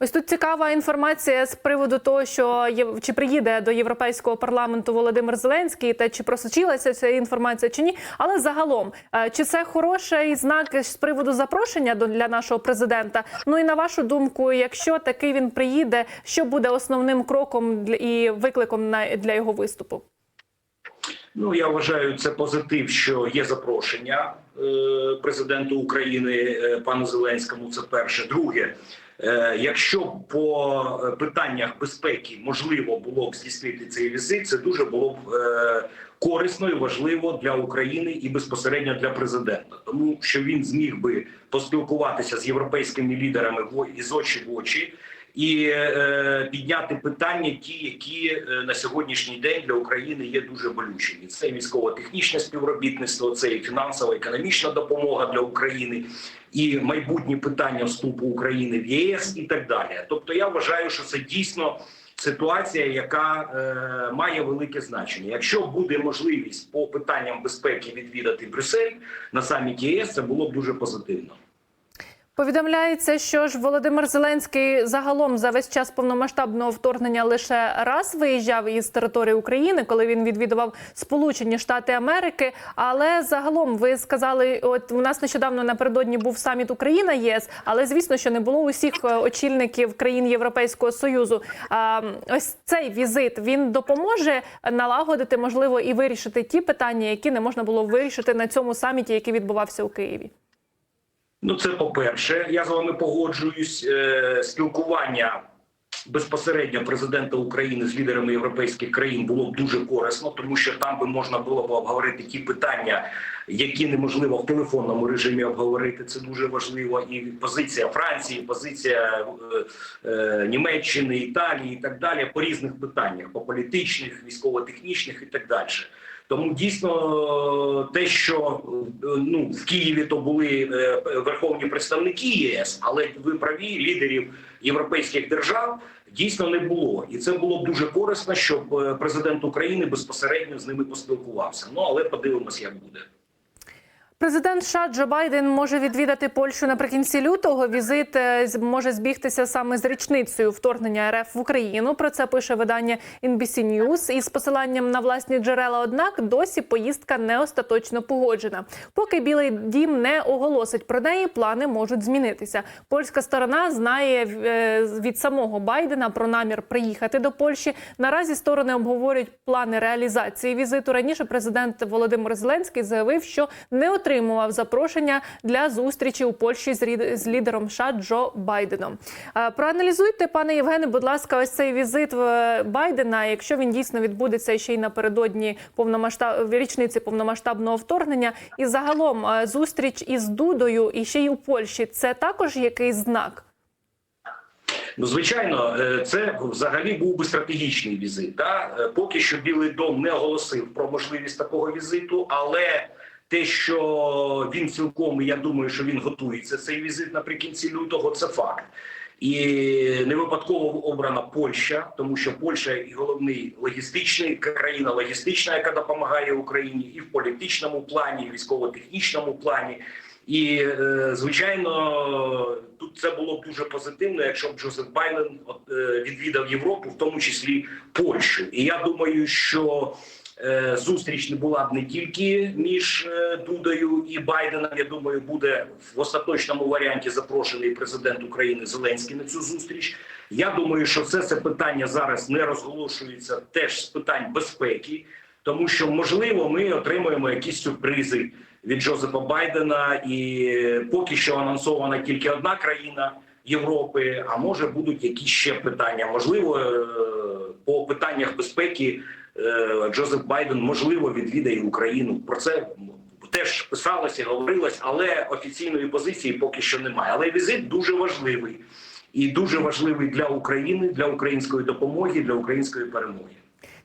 Ось тут цікава інформація з приводу того, що чи приїде до європейського парламенту Володимир Зеленський, та чи просочилася ця інформація чи ні. Але загалом, е, чи це хороший знак з приводу запрошення до для нашого президента? Ну і на вашу думку, якщо такий він приїде, що буде основним кроком і викликом на для його виступу? Ну я вважаю це позитив, що є запрошення е, президенту України е, пану Зеленському. Це перше. Друге, якщо б по е, питаннях безпеки можливо було б здійснити цей візит, це дуже було б е, корисно і важливо для України і безпосередньо для президента, тому що він зміг би поспілкуватися з європейськими лідерами із очі в очі і е, підняти питання, ті, які е, на сьогоднішній день для України є дуже болючими. Це військово-технічне співробітництво, це і фінансово-економічна допомога для України, і майбутні питання вступу України в ЄС і так далі. Тобто, я вважаю, що це дійсно. Ситуація, яка е, має велике значення, якщо буде можливість по питанням безпеки відвідати Брюссель на саміті ЄС, це було б дуже позитивно. Повідомляється, що ж Володимир Зеленський загалом за весь час повномасштабного вторгнення лише раз виїжджав із території України, коли він відвідував Сполучені Штати Америки. Але загалом ви сказали, от у нас нещодавно напередодні був саміт Україна ЄС, але звісно, що не було усіх е, очільників країн Європейського союзу. А ось цей візит він допоможе налагодити, можливо, і вирішити ті питання, які не можна було вирішити на цьому саміті, який відбувався у Києві. Ну, це по-перше, я з вами погоджуюсь. Е, спілкування безпосередньо президента України з лідерами європейських країн було б дуже корисно, тому що там би можна було б обговорити ті питання, які неможливо в телефонному режимі обговорити. Це дуже важливо. І позиція Франції, позиція е, е, Німеччини, Італії і так далі по різних питаннях, по політичних, військово-технічних і так далі. Тому дійсно те, що ну в Києві то були е, верховні представники ЄС, але ви праві лідерів європейських держав дійсно не було, і це було б дуже корисно, щоб е, президент України безпосередньо з ними поспілкувався. Ну але подивимось, як буде. Президент США Джо Байден може відвідати Польщу наприкінці лютого. Візит е, може збігтися саме з річницею вторгнення РФ в Україну. Про це пише видання NBC News із посиланням на власні джерела. Однак досі поїздка не остаточно погоджена. Поки Білий Дім не оголосить про неї, плани можуть змінитися. Польська сторона знає е, від самого Байдена про намір приїхати до Польщі. Наразі сторони обговорюють плани реалізації візиту. Раніше президент Володимир Зеленський заявив, що не отримував запрошення для зустрічі у Польщі з лідером США Джо Байденом. Е, Проаналізуйте, пане Євгене, будь ласка, ось цей візит е, Байдена. Якщо він дійсно відбудеться ще й напередодні повномасштаб... річниці повномасштабного вторгнення, і загалом е, зустріч із Дудою і ще й у Польщі, це також якийсь знак. Ну, звичайно, це взагалі був би стратегічний візит. Да? Поки що Білий дом не оголосив про можливість такого візиту, але те, що він цілком, я думаю, що він готується цей візит наприкінці лютого, це факт. І не випадково обрана Польща, тому що Польща і головний логістичний країна логістична, яка допомагає Україні і в політичному плані, і військово-технічному плані. І е, звичайно, тут це було б дуже позитивно, якщо б Джозеф Байден е, відвідав Європу, в тому числі Польщу. І я думаю, що зустріч не була б не тільки між е, Дудою і Байденом. Я думаю, буде в остаточному варіанті запрошений президент України Зеленський на цю зустріч. Я думаю, що це, це питання зараз не розголошується теж з питань безпеки, тому що можливо ми отримуємо якісь сюрпризи від Джозефа Байдена, і поки що анонсована тільки одна країна Європи. А може будуть якісь ще питання? Можливо, е, по питаннях безпеки е, Джозеф Байден можливо відвідає Україну. Про це теж писалося, говорилось, але офіційної позиції поки що немає. Але візит дуже важливий і дуже важливий для України, для української допомоги, для української перемоги.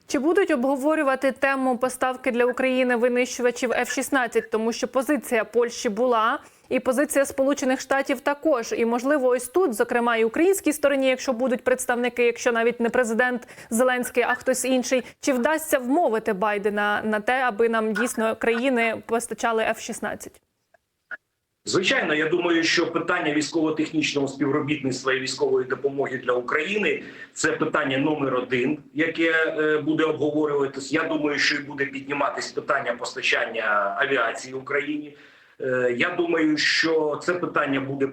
Чи будуть обговорювати тему поставки для України винищувачів F-16? Тому що позиція Польщі була, і позиція Сполучених Штатів також. І можливо, ось тут, зокрема, і українській стороні, якщо будуть представники, якщо навіть не президент Зеленський, а хтось інший, чи вдасться вмовити Байдена на те, аби нам дійсно країни постачали F-16? Звичайно, я думаю, що питання військово-технічного співробітництва і військової допомоги для України це питання номер один, яке е, буде обговорюватись. Я думаю, що і буде підніматись питання постачання авіації Україні. Е, Я думаю, що це питання буде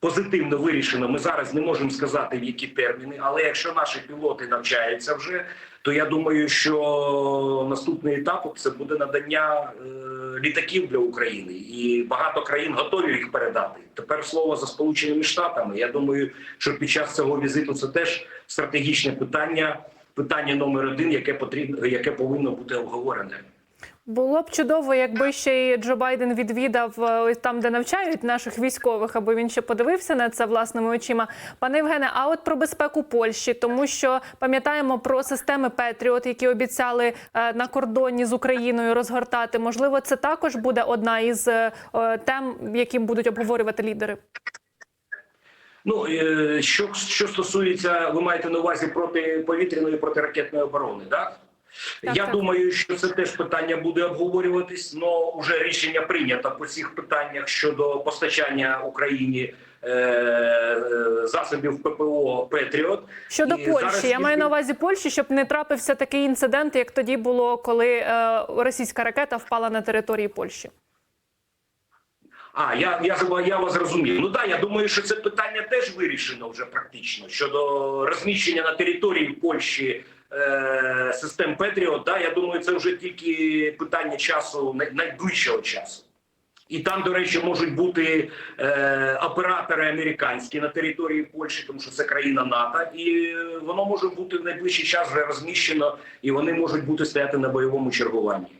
позитивно вирішено. Ми зараз не можемо сказати в які терміни, але якщо наші пілоти навчаються вже, то я думаю, що наступний етап це буде надання е, літаків для України, і багато країн готові їх передати. Тепер слово за сполученими штатами. Я думаю, що під час цього візиту це теж стратегічне питання. Питання номер один, яке потрібно, яке повинно бути обговорене. Було б чудово, якби ще й Джо Байден відвідав е, там, де навчають наших військових, аби він ще подивився на це власними очима. Пане Євгене, а от про безпеку Польщі, тому що пам'ятаємо про системи Петріот, які обіцяли е, на кордоні з Україною розгортати. Можливо, це також буде одна із е, тем, яким будуть обговорювати лідери. Ну що, що стосується, ви маєте на увазі протиповітряної протиракетної оборони, так? Так, Я так. думаю, що це теж питання буде обговорюватись, але вже рішення прийнято по цих питаннях щодо постачання Україні е, засобів ППО Петріот. Щодо І Польщі, зараз я маю на увазі Польщі, щоб не трапився такий інцидент, як тоді було, коли е, російська ракета впала на території Польщі. А я, я я вас зрозумів. Ну так, я думаю, що це питання теж вирішено вже практично щодо розміщення на території Польщі е, систем Петріот. Да, я думаю, це вже тільки питання часу найближчого часу. І там, до речі, можуть бути е, оператори американські на території Польщі, тому що це країна НАТО, і воно може бути в найближчий час вже розміщено, і вони можуть бути стояти на бойовому чергуванні.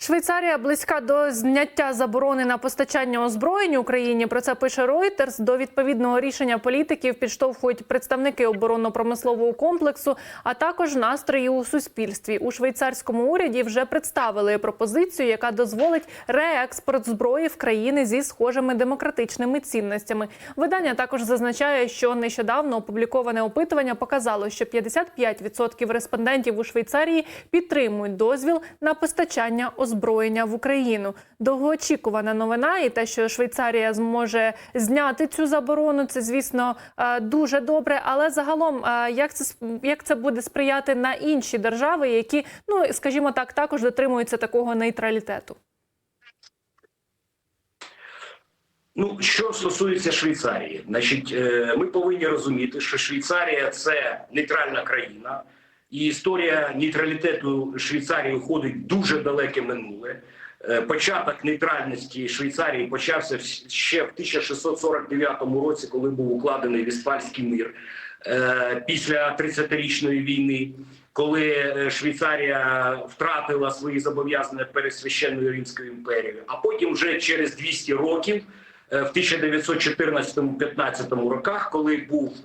Швейцарія близька до зняття заборони на постачання озброєнь Україні. Про це пише Reuters. До відповідного рішення політиків підштовхують представники оборонно-промислового комплексу, а також настрої у суспільстві. У швейцарському уряді вже представили пропозицію, яка дозволить реекспорт зброї в країни зі схожими демократичними цінностями. Видання також зазначає, що нещодавно опубліковане опитування показало, що 55% респондентів у Швейцарії підтримують дозвіл на постачання озброєння в Україну. Довгоочікувана новина, і те, що Швейцарія зможе зняти цю заборону, це звісно е, дуже добре. Але загалом, е, як це як це буде сприяти на інші держави, які ну скажімо так, також дотримуються такого нейтралітету. Ну, що стосується Швейцарії, значить, е, ми повинні розуміти, що Швейцарія це нейтральна країна, і історія нейтралітету Швейцарії уходить дуже далеке минуле. Е, Початок нейтральності Швейцарії почався ще в 1649 році, коли був укладений Вістфальський мир Е, після 30-річної війни. Коли е, Швейцарія втратила свої зобов'язання перед священною Римською імперією, а потім вже через 200 років в 1914-15 роках, коли був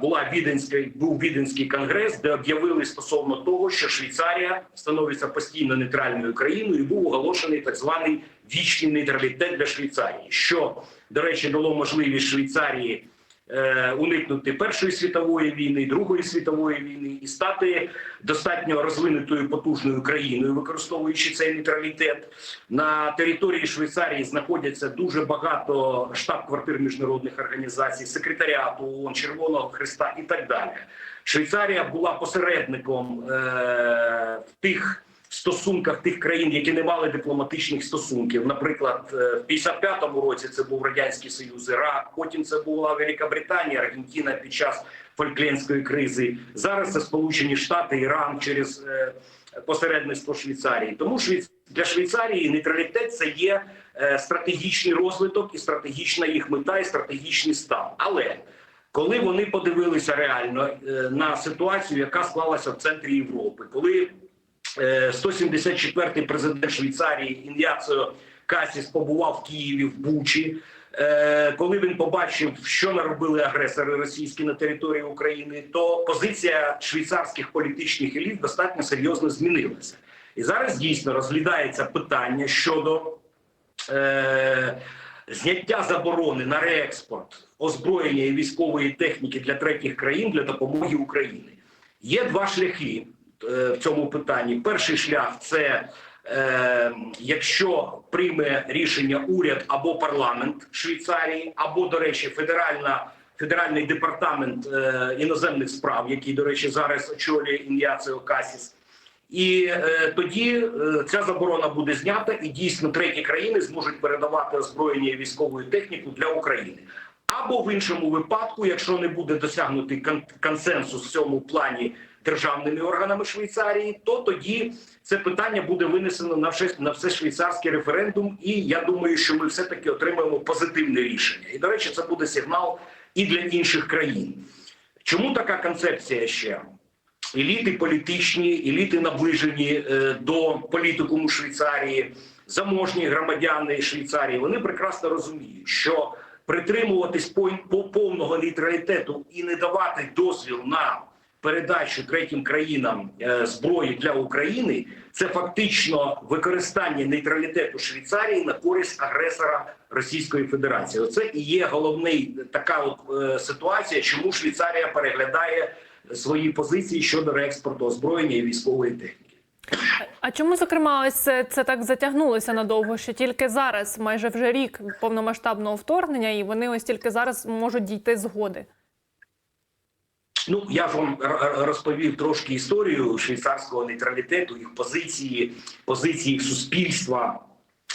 була віденська був віденський конгрес, де об'явили стосовно того, що Швейцарія становиться постійно нейтральною країною, і був оголошений так званий вічний нейтралітет для Швейцарії, що до речі дало можливість Швейцарії. Е, Уникнути Першої світової війни, Другої світової війни і стати достатньо розвинутою потужною країною, використовуючи цей нейтралітет. На території Швейцарії знаходяться дуже багато штаб-квартир міжнародних організацій, секретаріату ООН, Червоного Христа і так далі. Швейцарія була посередником е, в тих стосунках тих країн, які не мали дипломатичних стосунків. Наприклад, е, в 55-му році це був радянський союз, Ірак. Потім це була Велика Британія, Аргентина під час фольклендської кризи. Зараз це Сполучені Штати, Іран через е, посередництво Швейцарії. Тому Швейц- для Швейцарії нейтралітет це є е, стратегічний розвиток і стратегічна їх мета, і стратегічний стан. Але коли вони подивилися реально на ситуацію, яка склалася в центрі Європи, коли 174-й президент Швейцарії Ін'яціо Касіс побував в Києві в Бучі. Е, Коли він побачив, що наробили агресори російські на території України, то позиція швейцарських політичних еліт достатньо серйозно змінилася. І зараз дійсно розглядається питання щодо е, зняття заборони на реекспорт озброєння і військової техніки для третіх країн для допомоги Україні. Є два шляхи е, в цьому питанні. Перший шлях це е, якщо прийме рішення уряд або парламент Швейцарії, або, до речі, федеральна. Федеральний департамент е, іноземних справ, який, до речі, зараз очолює Ін'яціо Касіс, і е, тоді е, ця заборона буде знята, і дійсно треті країни зможуть передавати озброєння і військову техніку для України. Або в іншому випадку, якщо не буде досягнутий кон- консенсус в цьому плані державними органами Швейцарії, то тоді це питання буде винесено на все, на все швейцарський референдум. І я думаю, що ми все таки отримаємо позитивне рішення. І до речі, це буде сигнал і для інших країн. Чому така концепція ще? еліти політичні, еліти наближені е, до політикуму Швейцарії, заможні громадяни Швейцарії, вони прекрасно розуміють, що притримуватись по, по повного нейтралітету і не давати дозвіл на передачу третім країнам е, зброї для України це фактично використання нейтралітету Швейцарії на користь агресора Російської Федерації. Оце і є головний така от е, ситуація, чому Швейцарія переглядає свої позиції щодо реекспорту озброєння і військової техніки. А чому зокрема ось це, це так затягнулося надовго? Що тільки зараз, майже вже рік повномасштабного вторгнення, і вони ось тільки зараз можуть дійти згоди. Ну я ж вам розповів трошки історію швейцарського нейтралітету, їх позиції, позиції їх суспільства.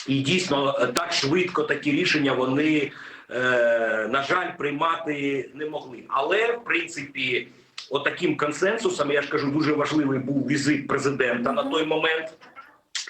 І дійсно е, так швидко такі рішення вони, е, на жаль, приймати не могли. Але в принципі, отаким консенсусом, я ж кажу, дуже важливий був візит президента на той момент.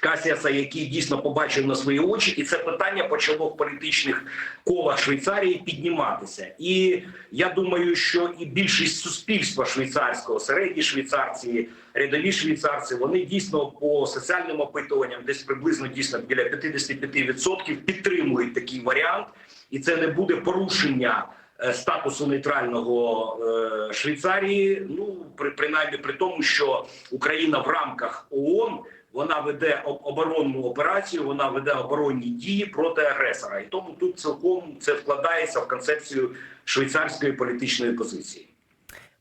Касіаса, який дійсно побачив на свої очі, і це питання почало в політичних колах Швейцарії підніматися. І я думаю, що і більшість суспільства швейцарського, середні швейцарці, рядові швейцарці, вони дійсно по соціальним опитуванням, десь приблизно дійсно біля 55% підтримують такий варіант, і це не буде порушення. е, Статусу нейтрального е, Швейцарії, ну при принаймні при тому, що Україна в рамках ООН вона веде об- оборонну операцію, вона веде оборонні дії проти агресора, і тому тут цілком це вкладається в концепцію швейцарської політичної позиції.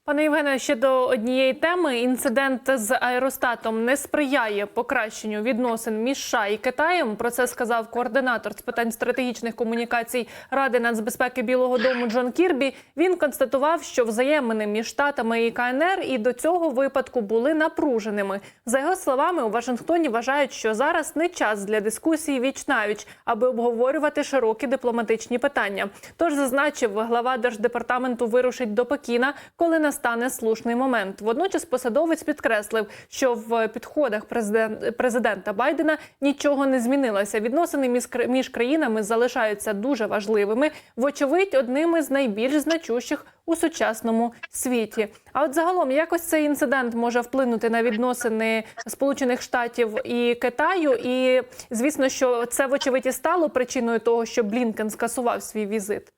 Пане Євгене, ще до однієї теми інцидент з аеростатом не сприяє покращенню відносин між США і Китаєм. Про це сказав координатор з питань стратегічних комунікацій Ради нацбезпеки Білого Дому Джон Кірбі. Він констатував, що взаємини між штатами і КНР і до цього випадку були напруженими. За його словами, у Вашингтоні вважають, що зараз не час для дискусії віч навіч, аби обговорювати широкі дипломатичні питання. Тож зазначив, глава держдепартаменту вирушить до Пекіна, коли настане слушний момент. Водночас посадовець підкреслив, що в підходах президент, президента Байдена нічого не змінилося. Відносини між, кра- країнами залишаються дуже важливими, вочевидь, одним із найбільш значущих у сучасному світі. А от загалом, якось цей інцидент може вплинути на відносини Сполучених Штатів і Китаю. І звісно, що це вочевидь і стало причиною того, що Блінкен скасував свій візит.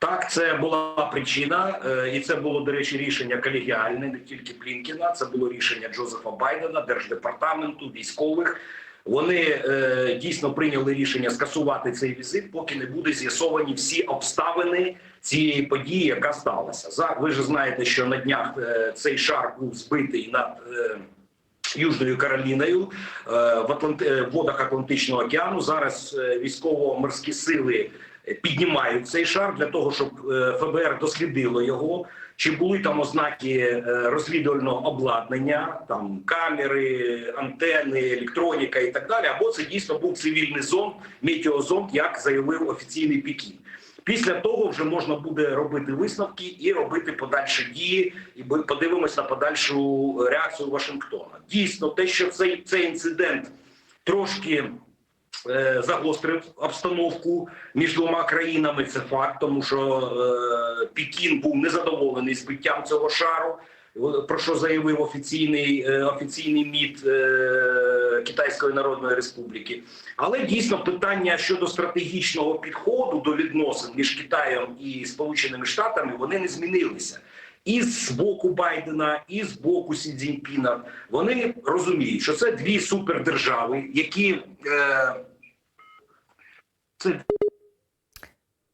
Так, це була причина, е, і це було, до речі, рішення колегіальне, не тільки Блінкіна. Це було рішення Джозефа Байдена, держдепартаменту, військових. Вони е, дійсно прийняли рішення скасувати цей візит, поки не буде з'ясовані всі обставини цієї події, яка сталася. За ви ж знаєте, що на днях е, цей шар був збитий над. Е, Южною Кароліною е, в Атланти... е, водах Атлантичного океану зараз військово-морські сили піднімають цей шар для того, щоб е, ФБР дослідило його. Чи були там ознаки е, розвідувального обладнання, там камери, антени, електроніка і так далі? Або це дійсно був цивільний зонд, метеозонд, як заявив офіційний Пекін. Після того вже можна буде робити висновки і робити подальші дії, і ми подивимось на подальшу реакцію Вашингтона. Дійсно, те, що цей, цей інцидент трошки е, загострив обстановку між двома країнами. Це факт, тому що е, Пекін був незадоволений збиттям цього шару. Про що заявив офіційний е, офіційний МІД е, Китайської Народної Республіки, але дійсно питання щодо стратегічного підходу до відносин між Китаєм і Сполученими Штатами вони не змінилися. І з боку Байдена, і з боку Сі Цзіньпіна вони розуміють, що це дві супердержави, які е, це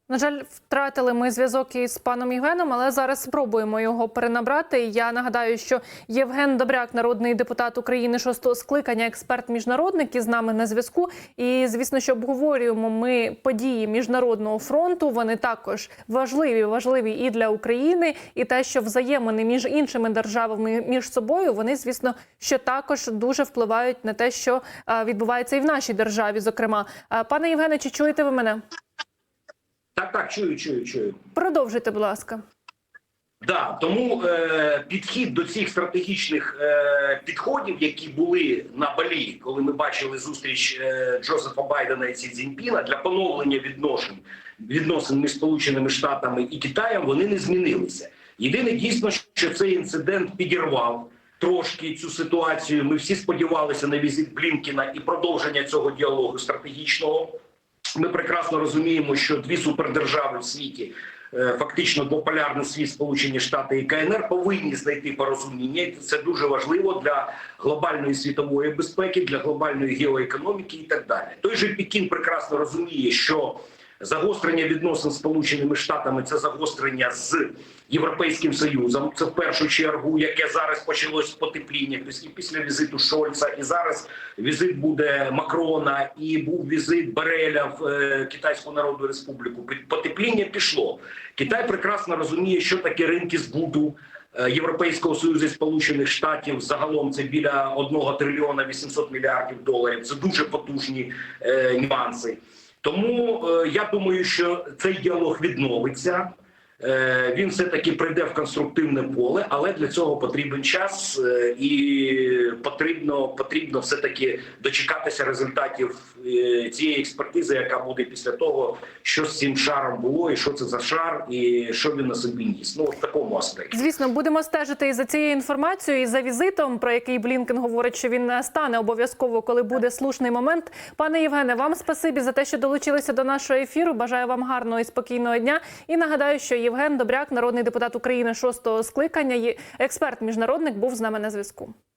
На жаль, втратили ми зв'язок із паном Євгеном, але зараз спробуємо його перенабрати. Я нагадаю, що Євген Добряк, народний депутат України шостого скликання, експерт міжнародник із нами на зв'язку. І звісно, що обговорюємо ми події міжнародного фронту. Вони також важливі, важливі і для України, і те, що взаємини між іншими державами між собою, вони звісно, що також дуже впливають на те, що відбувається і в нашій державі. Зокрема, пане Євгене, чи чуєте ви мене? Так, так, чую, чую, чую. Продовжуйте, будь ласка. Да, тому е, підхід до цих стратегічних е, підходів, які були на Балі, коли ми бачили зустріч е, Джозефа Байдена і Сі Цзіньпіна для поновлення відношень відносин між Сполученими Штатами і Китаєм, вони не змінилися. Єдине дійсно, що цей інцидент підірвав трошки цю ситуацію. Ми всі сподівалися на візит Блінкіна і продовження цього діалогу стратегічного. Ми прекрасно розуміємо, що дві супердержави в світі, е, фактично двополярний світ, Сполучені Штати і КНР, повинні знайти порозуміння. Це дуже важливо для глобальної світової безпеки, для глобальної геоекономіки і так далі. Той же Пекін прекрасно розуміє, що загострення відносин з Сполученими Штатами це загострення з Європейським Союзом. Це в першу чергу, яке зараз почалось потепління після після візиту Шольца, і зараз візит буде Макрона, і був візит Береля в е, Китайську Народну Республіку. Потепління пішло. Китай прекрасно розуміє, що таке ринки збуту. е, Європейського союзу і Сполучених Штатів загалом це біля 1 трильйона 800 мільярдів доларів. Це дуже потужні е, нюанси. Тому е, я думаю, що цей діалог відновиться. Е, Він все таки прийде в конструктивне поле, але для цього потрібен час е, і потрібно потрібно все таки дочекатися результатів е, цієї експертизи, яка буде після того, що з цим шаром було, і що це за шар, і що він на собі ніс. Ну в такому аспекті. Звісно, будемо стежити і за цією інформацією, і за візитом, про який Блінкен говорить, що він стане обов'язково, коли буде слушний момент. Пане Євгене, вам спасибі за те, що долучилися до нашого ефіру. Бажаю вам гарного і спокійного дня. І нагадаю, що Євген Добряк, народний депутат України шостого скликання, експерт міжнародник, був з нами на зв'язку.